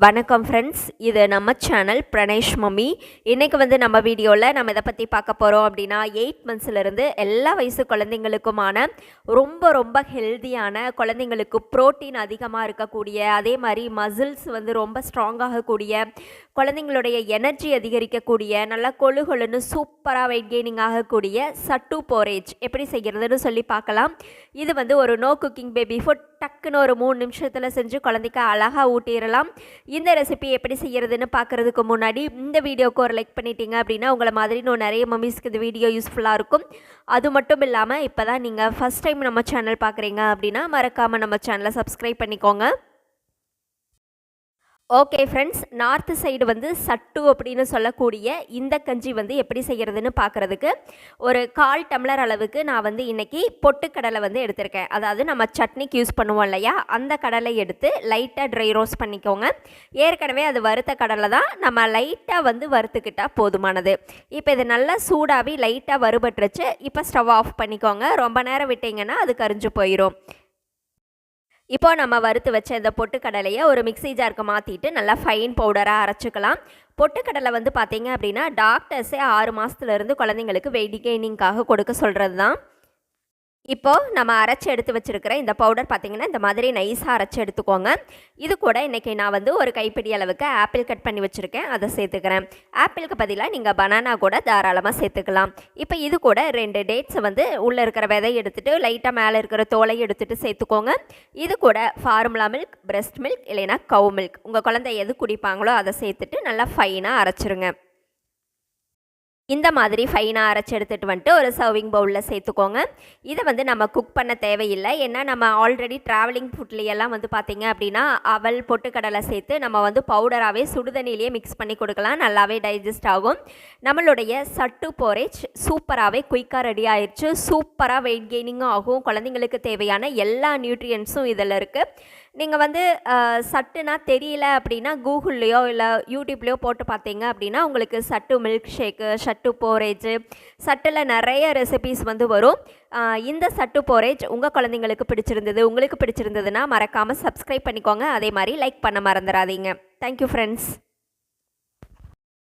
வணக்கம் ஃப்ரெண்ட்ஸ் இது நம்ம சேனல் பிரணேஷ் மம்மி. இன்றைக்கி வந்து நம்ம வீடியோவில் நம்ம இதை பற்றி பார்க்க போகிறோம் அப்படின்னா எயிட் மந்த்ஸ்லேருந்து எல்லா வயசு குழந்தைங்களுக்குமான ரொம்ப ரொம்ப ஹெல்த்தியான குழந்தைங்களுக்கு ப்ரோட்டீன் அதிகமாக இருக்கக்கூடிய அதே மாதிரி மசில்ஸ் வந்து ரொம்ப ஸ்ட்ராங்காகக்கூடிய குழந்தைங்களுடைய எனர்ஜி அதிகரிக்கக்கூடிய நல்லா கொழு கொழுன்னு சூப்பராக வெயிட் கெய்னிங் ஆகக்கூடிய சட்டு போரேஜ் எப்படி செய்கிறதுன்னு சொல்லி பார்க்கலாம். இது வந்து ஒரு நோ குக்கிங் பேபி ஃபுட் டக்குன்னு ஒரு மூணு நிமிஷத்தில் செஞ்சு குழந்தைக்கு அழகாக ஊட்டிடலாம். இந்த ரெசிபி எப்படி செய்கிறதுன்னு பார்க்குறதுக்கு முன்னாடி இந்த வீடியோக்கு ஒரு லைக் பண்ணிட்டீங்க அப்படின்னா உங்களை மாதிரி இன்னும் நிறைய மம்மிஸ்க்கு இந்த வீடியோ யூஸ்ஃபுல்லாக இருக்கும். அது மட்டும் இல்லாமல் இப்போ தான் நீங்கள் ஃபஸ்ட் டைம் நம்ம சேனல் பார்க்குறீங்க அப்படின்னா மறக்காமல் நம்ம சேனலை சப்ஸ்கிரைப் பண்ணிக்கோங்க. ஓகே ஃப்ரெண்ட்ஸ் நார்த்து சைடு வந்து சட்டு அப்படின்னு சொல்லக்கூடிய இந்த கஞ்சி வந்து எப்படி செய்கிறதுன்னு பார்க்குறதுக்கு ஒரு கால் டம்ளர் அளவுக்கு நான் வந்து இன்றைக்கி பொட்டுக்கடலை வந்து எடுத்திருக்கேன். அதாவது நம்ம சட்னிக்கு யூஸ் பண்ணுவோம் இல்லையா? அந்த கடலை எடுத்து லைட்டாக ட்ரை ரோஸ்ட் பண்ணிக்கோங்க. ஏற்கனவே அது வறுத்த கடலை தான். நம்ம லைட்டாக வந்து வறுத்துக்கிட்டால் போதுமானது. இப்போ இது நல்லா சூடாகி லைட்டாக வறுபட்டுருச்சு. இப்போ ஸ்டவ் ஆஃப் பண்ணிக்கோங்க. ரொம்ப நேரம் விட்டிங்கன்னா அது கரிஞ்சு போயிடும் இப்போ நம்ம வறுத்து வச்ச இந்த பொட்டுக்கடலையை ஒரு மிக்சி ஜாருக்கு மாற்றிட்டு நல்லா ஃபைன் பவுடராக அரைச்சிக்கலாம். பொட்டுக்கடலை வந்து பார்த்தீங்க அப்படின்னா டாக்டர்ஸே ஆறு மாதத்துலேருந்து குழந்தைங்களுக்கு வெயிட் கெய்னிங்காக கொடுக்க சொல்கிறது தான் இப்போது நம்ம அரைச்சி எடுத்து வச்சுருக்கிற இந்த பவுடர் பார்த்திங்கன்னா இந்த மாதிரி நைஸாக அரைச்சி எடுத்துக்கோங்க. இது கூட இன்றைக்கி நான் வந்து ஒரு கைப்பிடி அளவுக்கு ஆப்பிள் கட் பண்ணி வச்சுருக்கேன். அதை சேர்த்துக்கிறேன். ஆப்பிளுக்கு பதிலாக நீங்கள் பனானா கூட தாராளமாக சேர்த்துக்கலாம். இப்போ இது கூட ரெண்டு டேட்ஸை வந்து உள்ளே இருக்கிற விதை எடுத்துகிட்டு லைட்டாக மேலே இருக்கிற தோலை எடுத்துகிட்டு சேர்த்துக்கோங்க. இது கூட ஃபார்முலா மில்க் பிரெஸ்ட் மில்க் இல்லைனா கவு மில்க் உங்கள் குழந்தை எது குடிப்பாங்களோ அதை சேர்த்துட்டு நல்லா ஃபைனாக அரைச்சிருங்க. இந்த மாதிரி ஃபைனாக அரைச்சி எடுத்துகிட்டு வந்துட்டு ஒரு சர்விங் பவுலில் சேர்த்துக்கோங்க. இதை வந்து நம்ம குக் பண்ண தேவையில்லை. ஏன்னா நம்ம ஆல்ரெடி ட்ராவலிங் ஃபுட்லேயெல்லாம் வந்து பார்த்திங்க அப்படின்னா அவல் பொட்டுக்கடலை சேர்த்து நம்ம வந்து பவுடராகவே சுடுதண்ணிலேயே மிக்ஸ் பண்ணி கொடுக்கலாம். நல்லாவே டைஜஸ்ட் ஆகும். நம்மளுடைய சட்டு போரேஜ் சூப்பராகவே குயிக்காக ரெடி ஆயிடுச்சு சூப்பராக வெயிட் கெய்னிங்கும் ஆகும். குழந்தைங்களுக்கு தேவையான எல்லா நியூட்ரியன்ஸும் இதில் இருக்குது நீங்கள் வந்து சட்டுனா தெரியல அப்படின்னா கூகுள்லேயோ இல்லை யூடியூப்லேயோ போட்டு பார்த்தீங்க அப்படின்னா உங்களுக்கு சட்டு மில்க் ஷேக்கு சட்டு போரேஜ் சட்டில் நிறைய ரெசிபீஸ் வந்து வரும். இந்த சட்டு போரேஜ் உங்கள் குழந்தைங்களுக்கு பிடிச்சிருந்தது உங்களுக்கு பிடிச்சிருந்ததுன்னா மறக்காமல் சப்ஸ்கிரைப் பண்ணிக்கோங்க. அதே மாதிரி லைக் பண்ண மறந்துடாதீங்க தேங்க்யூ ஃப்ரெண்ட்ஸ்